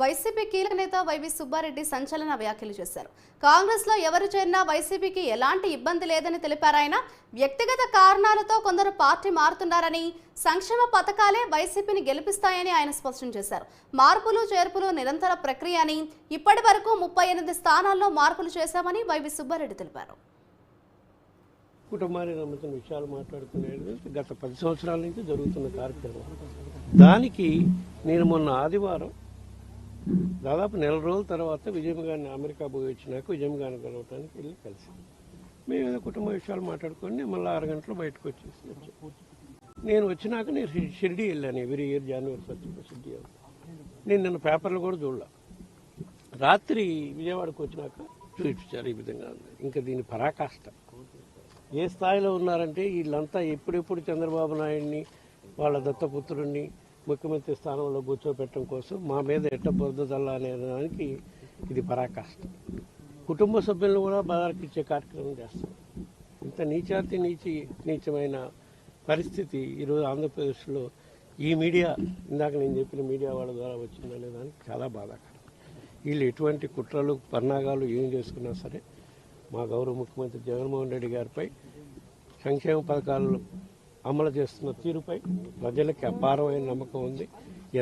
YCP కీలక నేత YV Subbareddy సంచలన వ్యాఖ్యలు చేశారు. కాంగ్రెస్లో ఎవరు చేరినా వైసీపీకి ఎలాంటి ఇబ్బంది లేదని తెలిపారు ఆయన. వ్యక్తిగత కారణాలతో కొందరు పార్టీ మారుతున్నారని సంక్షేమ పథకాలే వైసీపీని గెలిపిస్తాయని ఆయన స్పష్టం చేశారు. మార్పులు చేర్పులు నిరంతర ప్రక్రియ అని ఇప్పటి వరకు ముప్పై ఎనిమిది స్థానాల్లో మార్పులు చేశామని వైవి సుబ్బారెడ్డి తెలిపారు. కుటుంబాన్ని నమ్ముతున్న విషయాలు మాట్లాడుకునేది గత పది సంవత్సరాల నుంచి జరుగుతున్న కార్యక్రమం. దానికి నేను మొన్న ఆదివారం దాదాపు నెల రోజుల తర్వాత విజయం గారిని అమెరికా పోయి వచ్చినాక విజయం గారిని కలవటానికి వెళ్ళి కలిసి. మేము ఏదో కుటుంబ విషయాలు మాట్లాడుకొని మళ్ళీ ఆరు గంటలు బయటకు వచ్చేసి నేను వచ్చినాక నేను షిరిడి వెళ్ళాను ఎవరి ఇయర్ జనవరి ఫస్ట్ షిరిడి నేను నిన్న పేపర్లు కూడా చూడలే. రాత్రి విజయవాడకు వచ్చినాక చూపించారు ఈ విధంగా ఇంకా దీని పరాకాష్ట. ఏ స్థాయిలో ఉన్నారంటే వీళ్ళంతా ఎప్పుడెప్పుడు చంద్రబాబు నాయుడిని వాళ్ళ దత్తపుత్రుడిని ముఖ్యమంత్రి స్థానంలో కూర్చోబెట్టడం కోసం మా మీద ఎట్ట బొద్దుదల్ల అనే దానికి ఇది పరాకాష్ట. కుటుంబ సభ్యులను కూడా బదార్కిచ్చే కార్యక్రమం చేస్తాం. ఇంత నీచాతి నీచి నీచమైన పరిస్థితి ఈరోజు ఆంధ్రప్రదేశ్లో ఈ మీడియా ఇందాక నేను చెప్పిన మీడియా వాళ్ళ ద్వారా వచ్చిందనే దానికి చాలా బాధాకరం. వీళ్ళు ఎటువంటి కుట్రలు పన్నాగాలు ఏం చేసుకున్నా సరే మా గౌరవ ముఖ్యమంత్రి జగన్మోహన్ రెడ్డి గారిపై సంక్షేమ పథకాలు అమలు చేస్తున్న తీరుపై ప్రజలకి అపారమైన నమ్మకం ఉంది.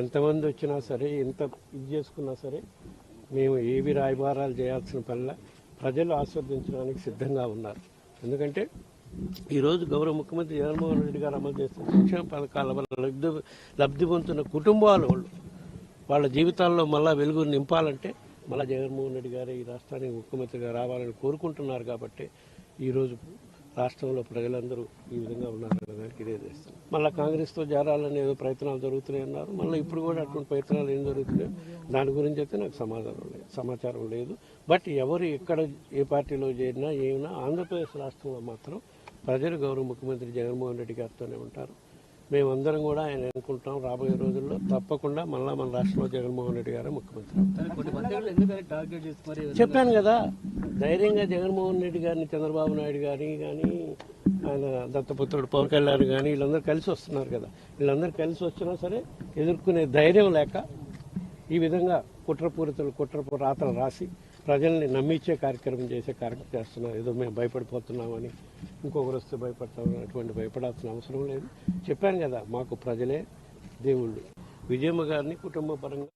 ఎంతమంది వచ్చినా సరే ఎంత ఇది చేసుకున్నా సరే మేము ఏవి రాయబారాలు చేయాల్సిన పనిలా ప్రజలు ఆస్వాదించడానికి సిద్ధంగా ఉన్నారు. ఎందుకంటే ఈరోజు గౌరవ ముఖ్యమంత్రి జగన్మోహన్ రెడ్డి గారు అమలు చేస్తున్న సంక్షేమ పథకాల వల్ల లబ్ధి లబ్ధి పొందుతున్న కుటుంబాలు వాళ్ళు వాళ్ళ జీవితాల్లో మళ్ళా వెలుగు నింపాలంటే మళ్ళా జగన్మోహన్ రెడ్డి గారు ఈ రాష్ట్రానికి ముఖ్యమంత్రిగా రావాలని కోరుకుంటున్నారు కాబట్టి ఈరోజు రాష్ట్రంలో ప్రజలందరూ ఈ విధంగా ఉన్నారు దానికి ఇదే చేస్తాం. మళ్ళీ కాంగ్రెస్తో జారాలనేదో ఏదో ప్రయత్నాలు జరుగుతున్నాయి అన్నారు. మళ్ళీ ఇప్పుడు కూడా అటువంటి ప్రయత్నాలు ఏం జరుగుతున్నాయో? దాని గురించి అయితే నాకు సమాధానం లేదు సమాచారం లేదు. బట్ ఎవరు ఎక్కడ ఏ పార్టీలో చేరినా ఏమైనా ఆంధ్రప్రదేశ్ రాష్ట్రంలో మాత్రం ప్రజలు గౌరవ ముఖ్యమంత్రి జగన్మోహన్ రెడ్డి గారితోనే ఉంటారు. మేమందరం కూడా ఆయన అనుకుంటాం రాబోయే రోజుల్లో తప్పకుండా మళ్ళీ మన రాష్ట్రంలో జగన్మోహన్ రెడ్డి గారే ముఖ్యమంత్రి అవుతారు. చెప్పాను కదా ధైర్యంగా జగన్మోహన్ రెడ్డి గారిని చంద్రబాబు నాయుడు గారిని కానీ ఆయన దత్తపుత్రుడు పవన్ కళ్యాణ్ కానీ వీళ్ళందరూ కలిసి వస్తున్నారు కదా. వీళ్ళందరూ కలిసి వచ్చినా సరే ఎదుర్కొనే ధైర్యం లేక ఈ విధంగా కుట్రపూరితలు కుట్ర రాతలు రాసి ప్రజల్ని నమ్మించే కార్యక్రమం చేసే కార్యక్రమం చేస్తున్నారు. ఏదో మేము భయపడిపోతున్నామని ఇంకొకరు వస్తే భయపడతామని అటువంటి భయపడాల్సిన అవసరం లేదు. చెప్పాను కదా మాకు ప్రజలే దేవుళ్ళు. విజయమ్మ గారిని కుటుంబ పరంగా